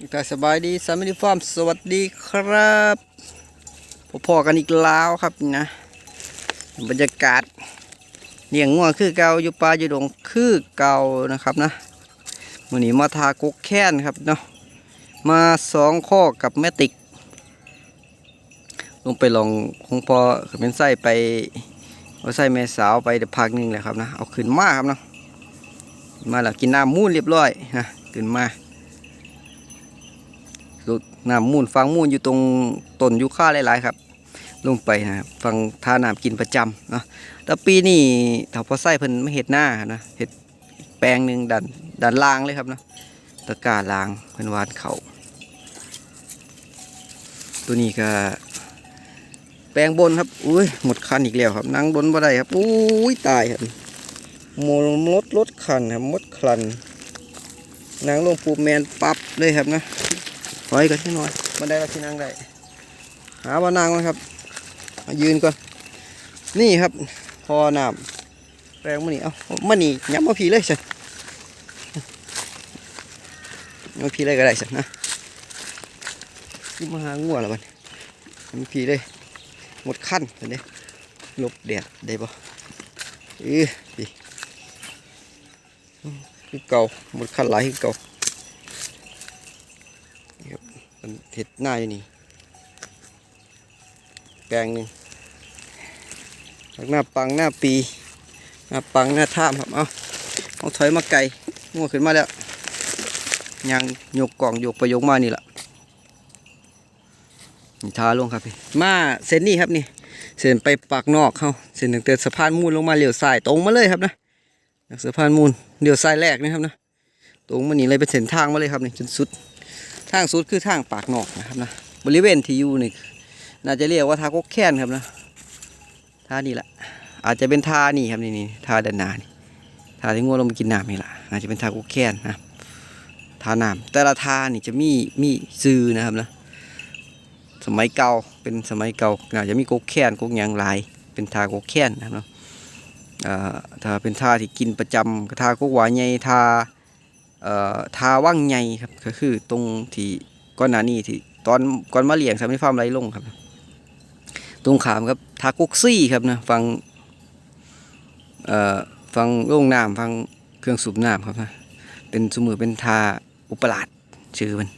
กาสบายดีสามีฟาร์มสวัสดีครับพอๆกันอีกแล้วครับนะ บรรยากาศเลี้ยงงัวคือเกาอยู่ป่าอยู่ดงคือเกานะครับนะวันนี้มาทากกแค้นครับเนาะมาสองข้อกับแม่ติก ลงไปลองคงพอเป็นไส้ไปเอาไส้แม่สาวไปเดี๋ยวพักนึงแหละครับนะเอาขึ้นมาครับเนาะมาแล้วกินน้ำมูนเรียบร้อยนะขึ้นมา น้ำมูลฟังมูลอยู่ตรงต้นยูคาหลายๆครับ ลงไปนะครับฟังทาน้ำกินประจำนะแต่ปีนี้ถ้าพอไส้เพิ่นไม่เห็ดหน้านะเห็ดแปลงหนึ่งดันดันล่างเลยครับนะตะกร้าล่างเพิ่นวานเขาตัวนี้ก็แปลงบนครับ อุ้ย หมดคันอีกแล้วครับ นั่งบนบ่ได้ครับ อุ้ย ตายครับหมดรถรถคันครับมดคันนางลงปูแมนปั๊บเลยครับนะ ถอยกันนิดหน่อยบันไดเราที่นั่งได้หาว่านางก่อนครับมายืนก่อนนี่ครับพอน้ำแปลงมันนี่เอามันนี่ย้ำมาพีเลยสิมาพีเลยก็ได้สินะขึ้นมาหางัวแล้วมันย้ำพีเลยหมดขั้นเห็นไหมลบแดดได้ปะเออดีคือเก่าหมดขั้นหลายคือเก่ามั นเห็ดหน้าอยู่นี่ แปลงหนึ่งหน้าปังหน้าปี หน้าปังหน้าท่ามครับ เอาเอาถอยมาไกลงัวขึ้นมาแล้ว ยังยกกล่องยกไปยกมานี่แหละนี่ทาลงครับพี่ มาเส้นนี้ครับนี่ เส้นไปปากนอกเขาเส้นตั้งแต่สะพานมูลลงมาเหลียวซ้ายตรงมาเลยครับนะสะพานมูลเหลียวซ้ายแรกนะครับนะ ตรงมานี่เลยเป็นเส้นทางมาเลยครับนี่จนสุด ทางสุดคือทางปากนอกนะครับนะบริเวณที่อยู่นี่น่าจะเรียกว่าทากกแค้นครับนะท่านี่แหละอาจจะเป็นท่านี่ครับนี่นี่ท่าด้านหน้านี่ท่าที่งัวลงมากินน้ำนี่แหละอาจจะเป็นทากกแค้นนะท่าน้ำแต่ละท่านี่จะมีมีซื้อนะครับนะสมัยเก่าเป็นสมัยเก่าอาจจะมีกกแค้นกกยางหลาย เป็นทากกแค้นนะครับเนาะถ้าเป็นท่าที่กินประจำท่ากกหวายใหญ่ท่า เอ่อทาว่างใหญ่ครับก็คือตรงที่ก้อนหนานี่ที่ตอนก่อนมาเลี้ยงสามนิฟาร์มไรลงครับ ตรงขามครับทากุกซี่ครับนะฟังเอ่อฟังโรงน้ำฟังเครื่องสูบน้ำครับนะเป็นสมือเป็นทาอุปราชชื่อมัน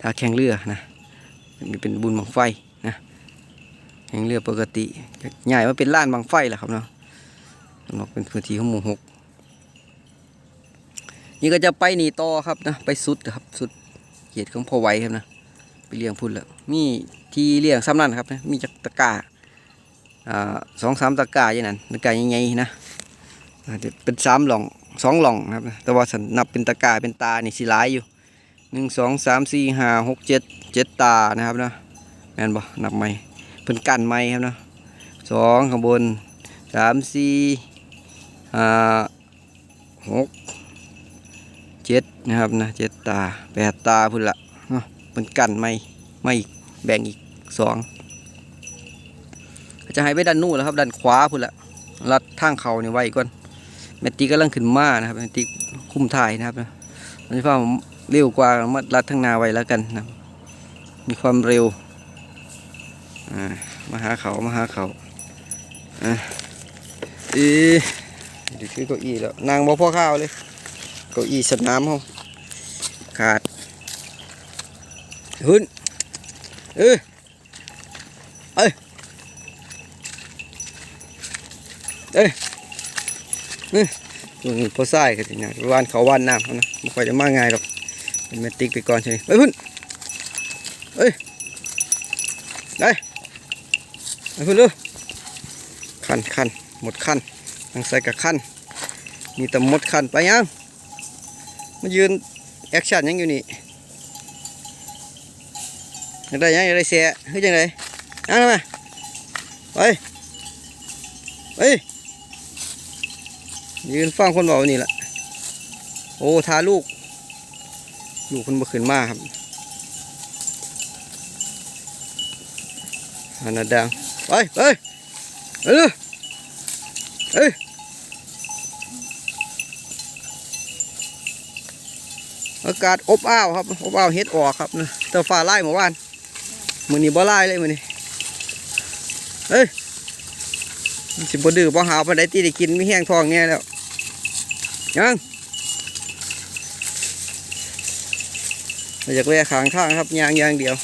ทาแข่งเรือนะมีเป็นบุญบังไฟนะแข่งเรือปกติใหญ่มาเป็นล้านบังไฟแหละครับเนาะสำหรับเป็นพื้นที่ของหมู่หก นี่ก็จะไปหนีต่อครับนะไปสุดครับสุดเกียรติของพ่อไว้ครับนะไปเลี้ยงพุ่นแล้วมีที่เลี้ยงซ้ำนั่นครับนะมีจักตะกาสองสามตะกาอย่างนั้นตะกาใหญ่ๆนะเป็นสามหล่องสองหล่องนะครับนะแต่ว่าสันนับเป็นตะกาเป็นตานี่สิหลายอยู่หนึ่งสองสามสี่ห้าหกเจ็ดเจ็ดตานะครับนะแมนบ่นับไหมเพิ่นกันไหมครับนะสองข้างบนสามสี่ห้าหก เจ็ดนะครับนะเจ็ดตาแปดตาพุ่นละเนาะเป็นกันไม่ไม่แบ่งอีกสองจะให้ไปด้านนู้นแล้วครับด้านขวาพุ่นละลัดทางเขาเนี่ยไว้ก่อนแมตติกำลังขึ้นมานะครับแมตติกคุ้มถ่ายนะครับนะอันนี้พ่อเร็วกว่ามาลัดทางนาไว้แล้วกันนะมีความเร็วมาหาเขามาหาเขาอะอีเดี๋ยวคือเก้าอี้แล้วนางบ่พ่อข้าวเลย เก้าอี้สนามเขาขาดหุ่นเออเอ้ยเอ้ยนี่ตัวนี้พอทรายกันนะวานเขาวานน้ำนะไม่ค่อยจะมาง่ายหรอกเป็นแมติกไปก่อนใช่ไหมไปพุ่นเอ้ยได้ไปพุ่นเลยคันคันหมดคันทางใส่กับคันมีแต่หมดคันไปยัง มายืนแอคชั่นยังอยู่นี่ยังได้ยังยังได้เสียเฮ้ยจังไดยังทำไมไปไปยืนฟังคนบอกนี่แหละโอ้ทาลูก ลูกคนบ่ขึ้นมาครับอันนั้นดังไปไปไปเลยเฮ้ย อากาศอบอ้าวครับอบอ้าวเฮ็ดออกครับนะแต่ฟ้าไล่เมื่อวานมือนี้บ่ไล่เลยมือนี้เฮ้ยสิบ่ดื้อบ่หาวปานใดที่ได้กินมีแห้งท้องแน่แล้วยังเราอยากแวะขางทางครับยางยางเดียว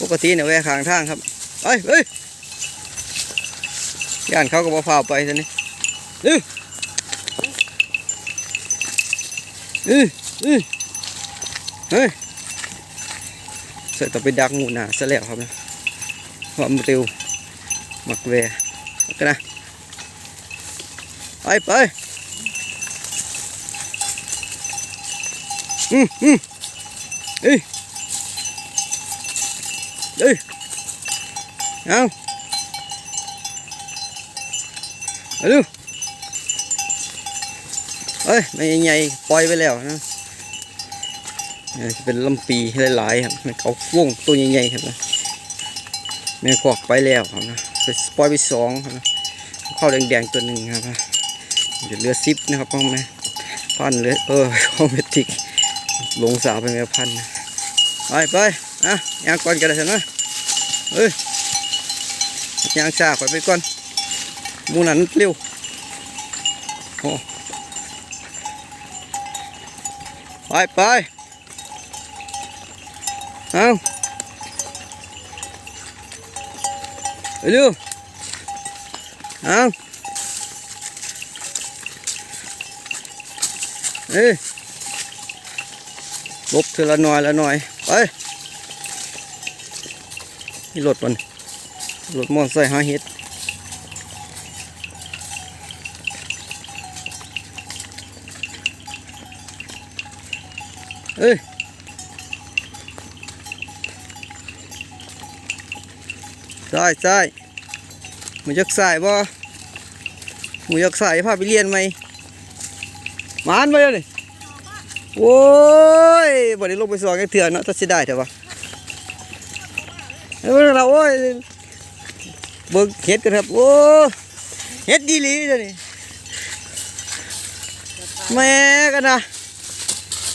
ปกติเนี่ยแวะขางทางครับเอ้ยเอ้ยย่านเขาก็บ่พาไปซะนี่เอ้ยเอ้ยเอ้ย เฮ้ยเสร็จต้อไปดักงูหนาซะแล้วครับนะความเร็วมักแวะกันนะ ไปไปอืมอืมเอ้ยเอ้ยเอาเอาดูเอ้ยไม่ใหญ่ปล่อยไปแล้วนะ จะเป็นลำปีหลายๆครับมันเขาวงตัวใหญ่ๆครับนะแม่คอกไปแล้วครับนะไปปล่อยไปสองครับนะเข้าแดงๆตัวหนึ่งครับนะเดี๋ยวเหลือซิปนะครับพ่อแม่พันเหลยเออคอมเมติกลงสาวไปแม่พันนะไปไปอะยางก่อนกันเลยนะเอ้ยยางชาข่อยไปก่อนมูนันเร็วโอ้ไปไป เอาเร็วเอาเอ้ลบเธอละหน่อยละหน่อย ไปนี่รถมันรถมอเตอร์ไซค์หาเห็ดเอ้ย ใช่ใช่มึงยักสายบ่มึงยักสายพาไปเรียนไหมมานไปเลยโอ้ยบ่ได้ลงไปสอนกันเถื่อนเนาะถ้าสิได้เถอะวะเออเราโอ้ยเบิ่งเห็ดกันครับ โอ้เห็ดดีลีเดี๋ยนี้แม่กันนะ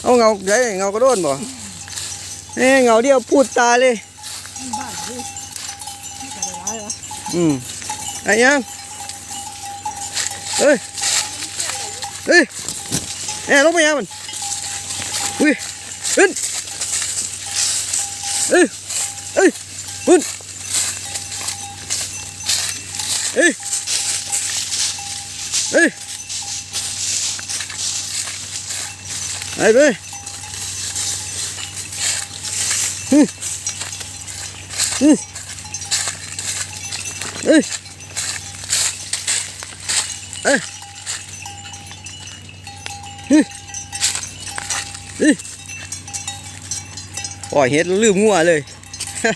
เอาเงาใหญ่เงากระโดนบ่เอ้เงาเดียวพูดตาเลย อืมไอ้ยังเอ้ยเอ้ยเอ้ยลงไปยังมันอุ้ยขึ้นเอ้ยเอ้ย Hun. Ê. Ê. Đây bê. Hừ. Hừ. ê, ê, ê, ê, ôi hết lưu mua rồi.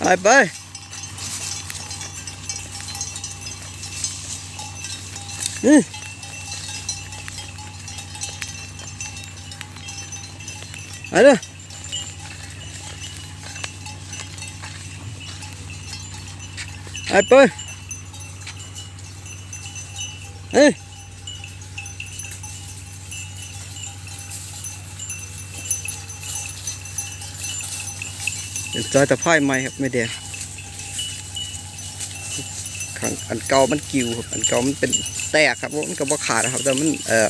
Ai bay ơi đó. ไอืมไปเลยเฮ้ยจอยตะไคร่ไหมครับไม่แดงข้างอันเก่ามันกิวครับอันเก่ามันเป็นแตกครับมันก็บ่ขาดครับ แต่มันเอ่อ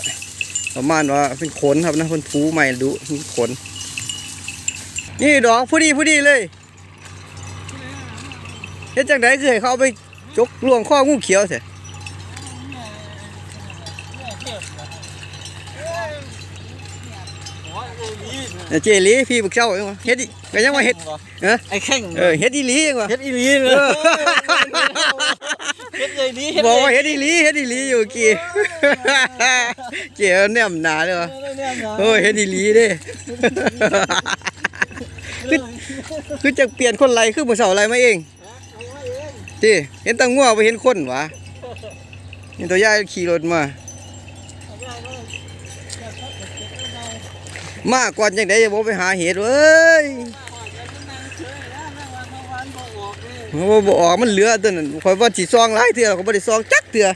ประมาณว่าเป็นขนครับนะเป็นฟูใหม่ดูมีขนนี่ดอกผู้ดีผู้ดีเลย เฮ็ดจังไดคือให้เขาเอาไปจกลวงข้องูเขียวเถอะเจลีพี่บึกเจ้าเองวะเฮ็ดอีก็ยังว่าเฮ็ดไอ้แข้งเออเฮ็ดอีหลีเองวะเฮ็ดอีหลีเลยเฮ็ดเลยนี้เฮ็ดบอกเลยว่าเฮ็ดอีหลีเฮ็ดอีหลีอยู่กี่เกี่ยวแนมหนาเลยวะโอ้ยเฮ็ดอีหลีเด้คือคือจะเปลี่ยนคนไรคือบ่เสาไรมาเอง ติเห็นแตังงัวบ่เห็นคนวะเห็นตัวยายขี่รถมา มาก่อนจังได๋จะบ่ไปหาเห็ดเว้ยบ่บ่ออกมันเหลือตัวนั้นข่อยว่าสิซองหลายเทื่อก็บ่ได้ซองจักเทื่อ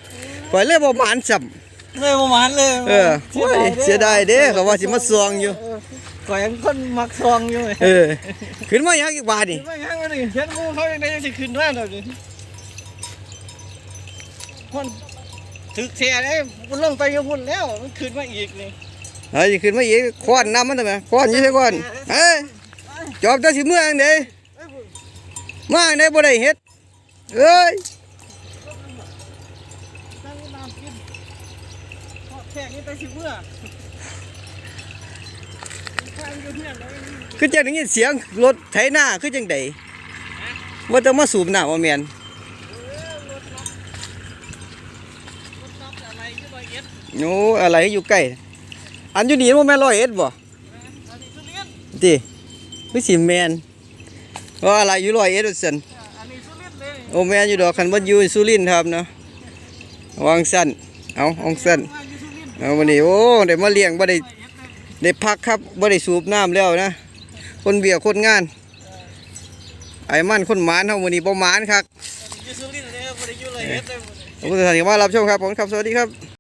ข่อยเลยบ่หมานซ้ำเลยประมาณเลยเออโอ้ยเสียดายเด้เขาว่าสิมาซวงอยู่เก่อยยังคนมักซองอยู่ไงเออขึ้นมาอยากอีกบาทนี่ไม่งั้นวันนี้เห็นงูเขายังได้ยังสิขึ้นมาเลยดิ คนถึกเสียได้มันลงไปกับพุ่นแล้ว มันขึ้นมาอีกนี่เฮ้ยขึ้นมาอีกคว้านน้ำมันทำไมคว้านอยี่ใช่คว้านเฮ้ยจอบจะสิเมื่ออังเดมาอังเดบ่ได้เฮ็ดเอ้ยตั้งน้ำกินทอดแค่นี้ไปสิเมื่อข้างอยู่เพื่อนเลยคือจังได้ยินเสียงรถไถนาคือจังไดว่าจะมาสูบน้ำว่าแม่น อะไรที่ร้อยเอ็ด โอ้อะไรอยู่ใกล้ อันอยู่นี่บ่แม่นร้อยเอ็ดบ่อันนี้ทุเรียนติคือสิแม่นว่าอะไรอยู่ร้อยเอ็ดว่าซั่นอันนี้ทุเรียนเลยโอ้แม่นอยู่ดอกคันบ่อยู่สุรินทร์ครับเนาะวางสั้นเอาอองสั้นว่าอยู่ทุเรียนเอาวันนี้โอ้ได้มาเลี้ยงบ่ได้ร้อยเอ็ดเลยได้พักครับบ่ได้สูบน้ำแล้วนะ คนเบียคนงาน ไอ้มันคนหมานเฮามื้อนี้บ่หมานครับอยู่สุรินทร์เลยบ่ได้อยู่ร้อยเอ็ดเลยขอบคุณท่านที่มารับชมครับผมครับ สวัสดีครับ